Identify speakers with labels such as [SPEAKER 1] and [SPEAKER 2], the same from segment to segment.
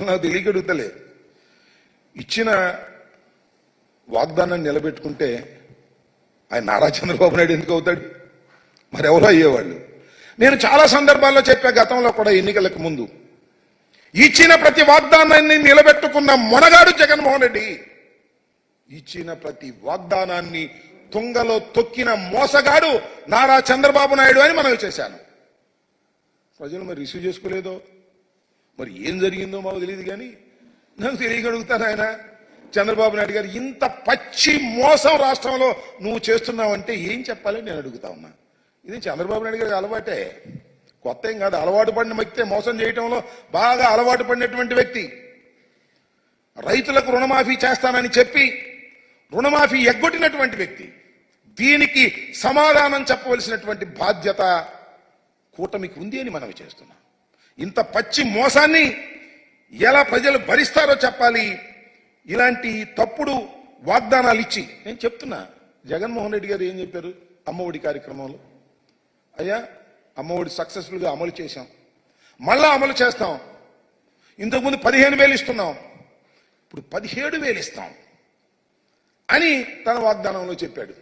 [SPEAKER 1] నాకు తెలియగడుగుతలే. ఇచ్చిన వాగ్దానాన్ని నిలబెట్టుకుంటే ఆయన నారా చంద్రబాబు నాయుడు ఎందుకు అవుతాడు? మరెవరో అయ్యేవాళ్ళు. నేను చాలా సందర్భాల్లో చెప్పా గతంలో కూడా ఎన్నికలకు ముందు. ఇచ్చిన ప్రతి వాగ్దానాన్ని నిలబెట్టుకున్న మొనగాడు జగన్మోహన్ రెడ్డి ఇచ్చిన ప్రతి వాగ్దానాన్ని తుంగలో తొక్కిన మోసగాడు నారా చంద్రబాబు నాయుడు అని మనం చేశాను. ప్రజలు మరి రిసీవ్ చేసుకోలేదో? మరి ఏం జరిగిందో మాకు తెలియదు కానీ నాకు తెలియగలుగుతాను ఆయన? చంద్రబాబు నాయుడు గారు ఇంత పచ్చి మోసం రాష్ట్రంలో నువ్వు చేస్తున్నావంటే ఏం చెప్పాలని నేను అడుగుతా ఉన్నా. ఇది చంద్రబాబు నాయుడు గారికి అలవాటే. కొత్త ఏం కాదు అలవాటు పడిన వ్యక్తే మోసం చేయటంలో బాగా అలవాటు పడినటువంటి వ్యక్తి. రైతులకు రుణమాఫీ చేస్తానని చెప్పి రుణమాఫీ ఎగ్గొట్టినటువంటి వ్యక్తి. దీనికి సమాధానం చెప్పవలసినటువంటి బాధ్యత కూటమికి ఉంది అని మనం చేస్తున్నాం. ఇంత పచ్చి మోసాన్ని ఎలా ప్రజలు భరిస్తారో చెప్పాలి. ఇలాంటి తప్పుడు వాగ్దానాలు ఇచ్చి నేను చెప్తున్నా. జగన్మోహన్ రెడ్డి గారు ఏం చెప్పారు? అమ్మఒడి కార్యక్రమంలో. అయ్యా అమ్మఒడి సక్సెస్ఫుల్గా అమలు చేశాం. మళ్ళా అమలు చేస్తాం. ఇంతకుముందు పదిహేను వేలు ఇస్తున్నాం. ఇప్పుడు పదిహేడు వేలు ఇస్తాం అని తన వాగ్దానంలో చెప్పాడు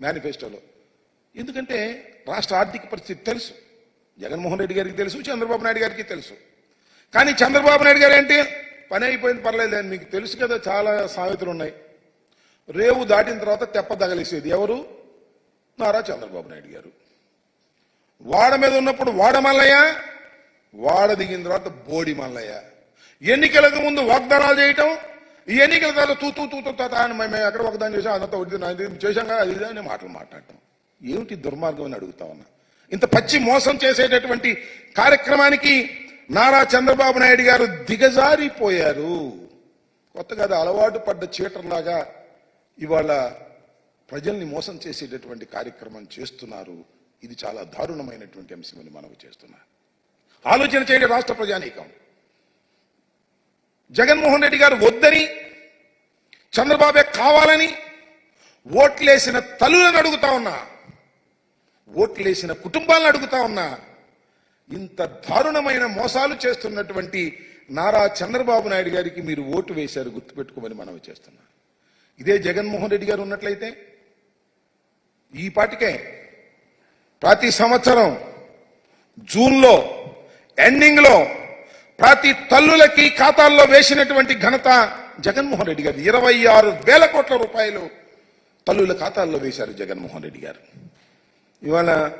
[SPEAKER 1] మేనిఫెస్టోలో. ఎందుకంటే రాష్ట్ర ఆర్థిక పరిస్థితి తెలుసు. జగన్మోహన్ రెడ్డి గారికి తెలుసు చంద్రబాబు నాయుడు గారికి తెలుసు. కానీ చంద్రబాబు నాయుడు గారు ఏంటి? పని అయిపోయింది పర్లేదు అని మీకు తెలుసు కదా చాలా సామెతలు ఉన్నాయి. రేవు దాటిన తర్వాత తెప్ప తగలేసేది ఎవరు? నారా చంద్రబాబు నాయుడు గారు. వాడ మీద ఉన్నప్పుడు వాడ మల్లయ్య వాడ దిగిన తర్వాత బోడి మల్లయ్య. ఎన్నికలకు ముందు వాగ్దానాలు చేయటం ఈ ఎన్నికల తర్వాత తూతూ తూతూ తాత అని మేము ఎక్కడ ఒకదాన్ని చేసాం అదంతా ఒకటి చేశాం కదా అది ఇది అని మాటలు మాట్లాడటం. ఏమిటి దుర్మార్గం అని అడుగుతా ఉన్నా. ఇంత పచ్చి మోసం చేసేటటువంటి కార్యక్రమానికి నారా చంద్రబాబు నాయుడు గారు దిగజారిపోయారు. కొత్తగా అలవాటు పడ్డ చీటర్లాగా ఇవాళ ప్రజల్ని మోసం చేసేటటువంటి కార్యక్రమం చేస్తున్నారు. ఇది చాలా దారుణమైనటువంటి అంశమని మనవి చేస్తున్నా. ఆలోచన చేయండి రాష్ట్ర ప్రజానీకం. జగన్మోహన్ రెడ్డి గారు వద్దని చంద్రబాబే కావాలని ఓట్లేసిన తల్లులను అడుగుతా ఉన్నా. ఓట్లేసిన కుటుంబాలను అడుగుతా ఉన్నా ఇంత దారుణమైన మోసాలు చేస్తున్నటువంటి నారా చంద్రబాబు నాయుడు గారికి మీరు ఓటు వేశారు గుర్తుపెట్టుకోమని మనవి చేస్తున్నా. ఇదే జగన్మోహన్ రెడ్డి గారు ఉన్నట్లయితే ఈ పాటికే ప్రతి సంవత్సరం జూన్లో ఎండింగ్లో ప్రతి తల్లులకి ఖాతాల్లో వేసినటువంటి ఘనత జగన్మోహన్ రెడ్డి గారు. ఇరవై ఆరు వేల కోట్ల రూపాయలు తల్లుల ఖాతాల్లో వేశారు జగన్మోహన్ రెడ్డి గారు. ఇవాళ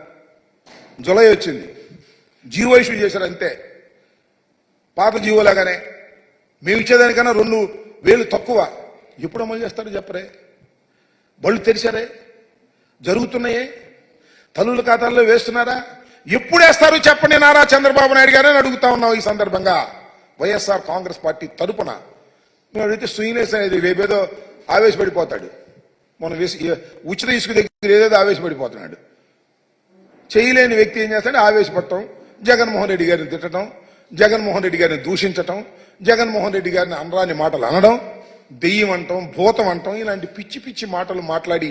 [SPEAKER 1] జులై వచ్చింది. జీవో ఇష్యూ చేశారు అంతే. పాత జీవోలాగానే మేము ఇచ్చేదానికన్నా రెండు వేలు తక్కువ. ఎప్పుడు అమలు చేస్తారో చెప్పరే. బళ్ళు తెరిచారే. జరుగుతున్నాయే. తల్లుల ఖాతాల్లో వేస్తున్నారా? ఎప్పుడు వేస్తారు చెప్పండి నారా చంద్రబాబు నాయుడు గారని అడుగుతా ఉన్నాం ఈ సందర్భంగా. వైఎస్ఆర్ కాంగ్రెస్ పార్టీ తరపున. మేము అడిగితే సుయినేస్ అనేది రేపేదో ఆవేశపడిపోతాడు. మనం వేసి ఉచిత ఇసుక దగ్గర ఏదేదో ఆవేశపడిపోతున్నాడు. చేయలేని వ్యక్తి ఏం చేస్తాడు? ఆవేశపడటం జగన్మోహన్ రెడ్డి గారిని తిట్టడం జగన్మోహన్ రెడ్డి గారిని దూషించటం జగన్మోహన్ రెడ్డి గారిని అనరాని మాటలు అనడం దెయ్యం అంటాం భూతం అంటాం ఇలాంటి పిచ్చి పిచ్చి మాటలు మాట్లాడి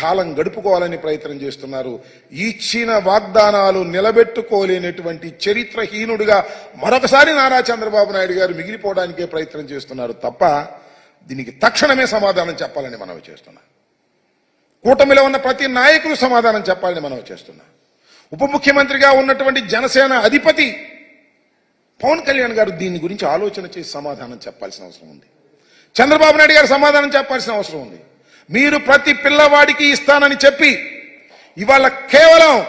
[SPEAKER 1] కాలం గడుపుకోవాలని ప్రయత్నం చేస్తున్నారు. ఇచ్చిన వాగ్దానాలు నిలబెట్టుకోలేనటువంటి చరిత్రహీనుడిగా మరొకసారి నారా చంద్రబాబు నాయుడు గారు మిగిలిపోవడానికే ప్రయత్నం చేస్తున్నారు తప్ప దీనికి తక్షణమే సమాధానం చెప్పాలని మనవి చేస్తున్నా. కూటమిలో ఉన్న ప్రతి నాయకుడు సమాధానం చెప్పాలని మనం చేస్తున్నా. ఉప ముఖ్యమంత్రిగా ఉన్నటువంటి జనసేన అధిపతి పవన్ కళ్యాణ్ గారు దీని గురించి ఆలోచన చేసి సమాధానం చెప్పాల్సిన అవసరం ఉంది. చంద్రబాబు నాయుడు గారు సమాధానం చెప్పాల్సిన అవసరం ఉంది. మీరు ప్రతి పిల్లవాడికి ఇస్తానని చెప్పి ఇవాళ కేవలం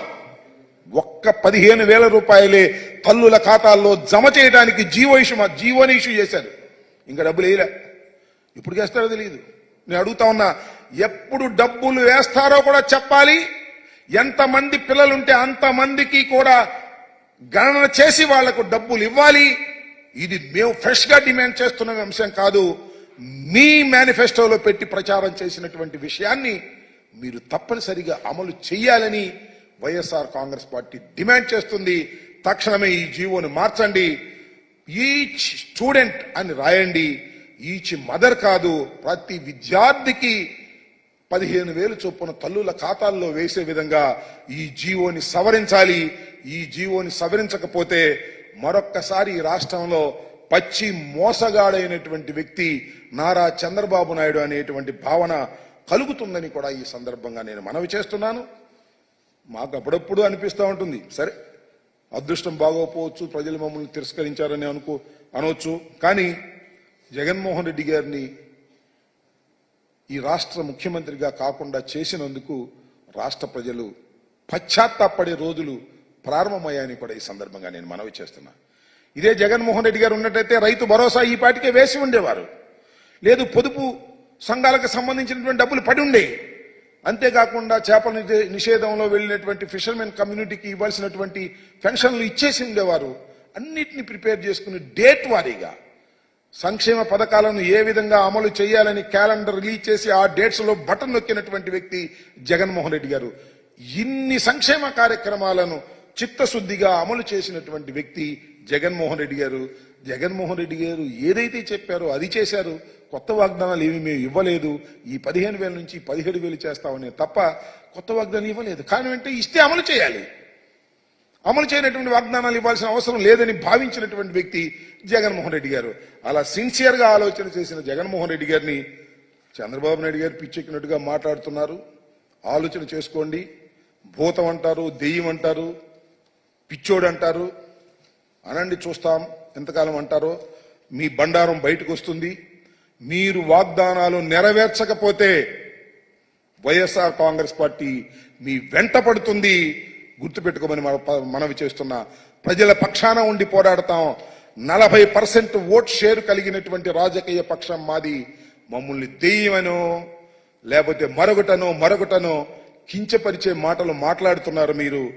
[SPEAKER 1] ఒక్క పదిహేను వేల రూపాయలే తల్లుల ఖాతాల్లో జమ చేయడానికి జీవో ఇష్యూ జీవోని ఇష్యూ చేశారు. ఇంకా డబ్బులు వేయలే. ఇప్పుడు చేస్తారో తెలియదు. నేను అడుగుతా ఉన్నా ఎప్పుడు డబ్బులు వేస్తారో కూడా చెప్పాలి ఎంతమంది పిల్లలుంటే అంతమందికి కూడా గణన చేసి వాళ్ళకు డబ్బులు ఇవ్వాలి. ఇది మేము ఫ్రెష్గా డిమాండ్ చేస్తున్న అంశం కాదు. మీ మేనిఫెస్టోలో పెట్టి ప్రచారం చేసినటువంటి విషయాన్ని మీరు తప్పనిసరిగా అమలు చేయాలని వైఎస్ఆర్ కాంగ్రెస్ పార్టీ డిమాండ్ చేస్తుంది. తక్షణమే ఈ జీవోను మార్చండి. ఈచ్ స్టూడెంట్ అని రాయండి. ఈచ్ మదర్ కాదు. ప్రతి విద్యార్థికి పదిహేను వేలు చొప్పున తల్లుల ఖాతాల్లో వేసే విధంగా ఈ జీవోని సవరించాలి. ఈ జీవోని సవరించకపోతే మరొక్కసారి ఈ రాష్ట్రంలో పచ్చి మోసగాడైనటువంటి వ్యక్తి నారా చంద్రబాబు నాయుడు అనేటువంటి భావన కలుగుతుందని కూడా ఈ సందర్భంగా నేను మనవి చేస్తున్నాను. మాకు అప్పుడప్పుడు అనిపిస్తూ ఉంటుంది. సరే అదృష్టం బాగోకపోవచ్చు ప్రజలు మమ్మల్ని తిరస్కరించారని అనుకో అనవచ్చు కానీ జగన్మోహన్ రెడ్డి గారిని ఈ రాష్ట్ర ముఖ్యమంత్రిగా కాకుండా చేసినందుకు రాష్ట్ర ప్రజలు పశ్చాత్తాపడే రోజులు ప్రారంభమయ్యాయని కూడా ఈ సందర్భంగా నేను మనవి చేస్తున్నా. ఇదే జగన్మోహన్ రెడ్డి గారు ఉన్నట్టయితే రైతు భరోసా ఈ పాటికే వేసి ఉండేవారు. లేదు పొదుపు సంఘాలకు సంబంధించినటువంటి డబ్బులు పడి ఉండే. అంతేకాకుండా చేపల నిషేధంలో వెళ్ళినటువంటి ఫిషర్మెన్ కమ్యూనిటీకి ఇవ్వాల్సినటువంటి పెన్షన్లు ఇచ్చేసి ఉండేవారు. అన్నిటిని ప్రిపేర్ చేసుకుని డేట్ వారీగా సంక్షేమ పథకాలను ఏ విధంగా అమలు చేయాలని క్యాలెండర్ రిలీజ్ చేసి ఆ డేట్స్లో బటన్ నొక్కినటువంటి వ్యక్తి జగన్మోహన్ రెడ్డి గారు. ఇన్ని సంక్షేమ కార్యక్రమాలను చిత్తశుద్ధిగా అమలు చేసినటువంటి వ్యక్తి జగన్మోహన్ రెడ్డి గారు. జగన్మోహన్ రెడ్డి గారు ఏదైతే చెప్పారో అది చేశారు. కొత్త వాగ్దానాలు ఏమి మేము ఇవ్వలేదు. ఈ పదిహేను వేల నుంచి పదిహేడు వేలు చేస్తామని తప్ప కొత్త వాగ్దానం ఇవ్వలేదు. కానీ అంటే ఇస్తే అమలు చేయాలి. అమలు చేయనటువంటి వాగ్దానాలు ఇవ్వాల్సిన అవసరం లేదని భావించినటువంటి వ్యక్తి జగన్మోహన్ రెడ్డి గారు. అలా సిన్సియర్గా ఆలోచన చేసిన జగన్మోహన్ రెడ్డి గారిని చంద్రబాబు నాయుడు గారు పిచ్చెక్కినట్టుగా మాట్లాడుతున్నారు. ఆలోచన చేసుకోండి. భూతం అంటారు దెయ్యం అంటారు పిచ్చోడు అంటారు. అనండి చూస్తాం ఎంతకాలం అంటారో. మీ బండారం బయటకు వస్తుంది. మీరు వాగ్దానాలు నెరవేర్చకపోతే వైఎస్ఆర్ కాంగ్రెస్ పార్టీ మీ వెంట పడుతుంది. గుర్తుపెట్టుకోమని మన- మనవి చేస్తున్న ప్రజల పక్షాన ఉండి పోరాడతాం. నలభై పర్సెంట్ ఓట్ షేర్ కలిగినటువంటి రాజకీయ పక్షం మాది. మమ్మల్ని దెయ్యమనో లేకపోతే మరొకటనో మరొకటనో కించపరిచే మాటలు మాట్లాడుతున్నారు మీరు.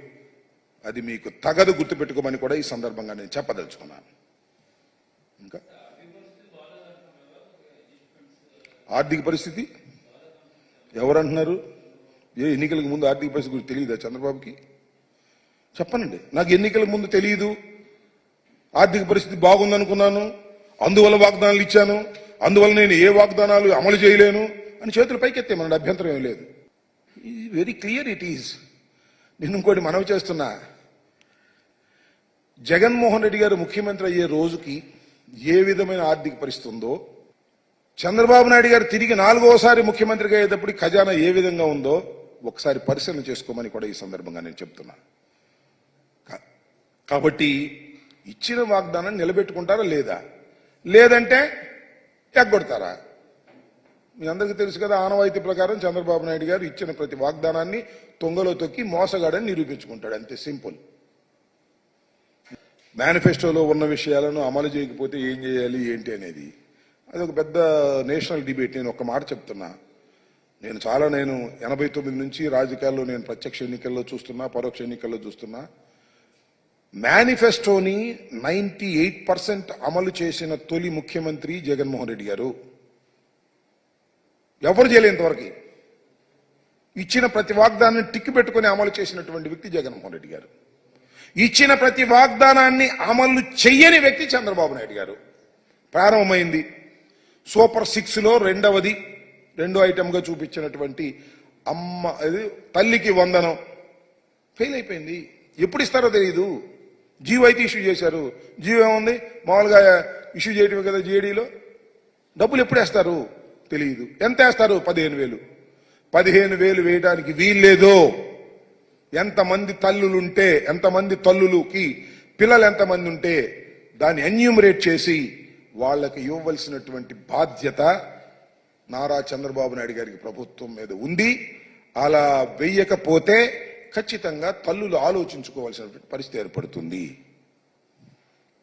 [SPEAKER 1] అది మీకు తగదు గుర్తుపెట్టుకోమని కూడా ఈ సందర్భంగా నేను చెప్పదలుచుకున్నాను. ఇంకా? ఆర్థిక పరిస్థితి? ఎవరంటున్నారు? ఏ ఎన్నికలకు ముందు ఆర్థిక పరిస్థితి గురించి తెలియదా చంద్రబాబుకి? చెప్పనండి. నాకు ఎన్నికల ముందు తెలియదు ఆర్థిక పరిస్థితి బాగుందనుకున్నాను. అందువల్ల వాగ్దానాలు ఇచ్చాను. అందువల్ల నేను ఏ వాగ్దానాలు అమలు చేయలేను అని చేతులు పైకెత్తే మన అభ్యంతరం ఏం లేదు. వెరీ క్లియర్ ఇట్ ఈజ్ నేను ఇంకోటి మనవి చేస్తున్నా. జగన్మోహన్ రెడ్డి గారు ముఖ్యమంత్రి అయ్యే రోజుకి ఏ విధమైన ఆర్థిక పరిస్థితి ఉందో చంద్రబాబు నాయుడు గారు తిరిగి నాలుగోసారి ముఖ్యమంత్రిగా అయ్యేటప్పుడు ఖజానా ఏ విధంగా ఉందో ఒకసారి పరిశీలన చేసుకోమని కూడా ఈ సందర్భంగా నేను చెప్తున్నాను కాబట్టి ఇచ్చిన వాగ్దానాన్ని నిలబెట్టుకుంటారా లేదా? లేదంటే ఎగ్గొడతారా? మీ అందరికీ తెలుసు కదా ఆనవాయితీ ప్రకారం చంద్రబాబు నాయుడు గారు ఇచ్చిన ప్రతి వాగ్దానాన్ని తొంగలో తొక్కి మోసగాడని నిరూపించుకుంటాడు. అంతే సింపుల్. మేనిఫెస్టోలో ఉన్న విషయాలను అమలు చేయకపోతే ఏం చేయాలి ఏంటి అనేది. అది ఒక పెద్ద నేషనల్ డిబేట్. నేను ఒక మాట చెప్తున్నా. నేను చాలా నేను ఎనభై తొమ్మిది నుంచి రాజకీయాల్లో నేను ప్రత్యక్ష ఎన్నికల్లో చూస్తున్నా పరోక్ష ఎన్నికల్లో చూస్తున్నా. మేనిఫెస్టోని నైంటీ ఎయిట్ పర్సెంట్ అమలు చేసిన తొలి ముఖ్యమంత్రి జగన్మోహన్ రెడ్డి గారు. ఎవరు చేయలేంతవరకు ఇచ్చిన ప్రతి వాగ్దానాన్ని టిక్కి పెట్టుకుని అమలు చేసినటువంటి వ్యక్తి జగన్మోహన్ రెడ్డి గారు. ఇచ్చిన ప్రతి వాగ్దానాన్ని అమలు చెయ్యని వ్యక్తి చంద్రబాబు నాయుడు గారు. ప్రారంభమైంది. సూపర్ సిక్స్లో రెండవది రెండో ఐటెంగా చూపించినటువంటి అమ్మ అది తల్లికి వందనం. ఫెయిల్ అయిపోయింది. ఎప్పుడు ఇస్తారో తెలియదు జీవో అయితే ఇష్యూ చేశారు. జీవో ఏముంది? మామూలుగా ఇష్యూ చేయటమే కదా జీఏడీలో డబ్బులు ఎప్పుడు వేస్తారు? తెలియదు ఎంత వేస్తారు? పదిహేను వేలు. పదిహేను వేలు వేయడానికి వీల్లేదు. ఎంతమంది తల్లులుంటే ఎంతమంది తల్లులకి పిల్లలు ఎంతమంది ఉంటే దాన్ని ఎన్యూమరేట్ చేసి వాళ్ళకి ఇవ్వవలసినటువంటి బాధ్యత నారా చంద్రబాబు నాయుడు గారికి ప్రభుత్వం మీద ఉంది. అలా వెయ్యకపోతే ఖచ్చితంగా తల్లులు ఆలోచించుకోవాల్సిన పరిస్థితి ఏర్పడుతుంది.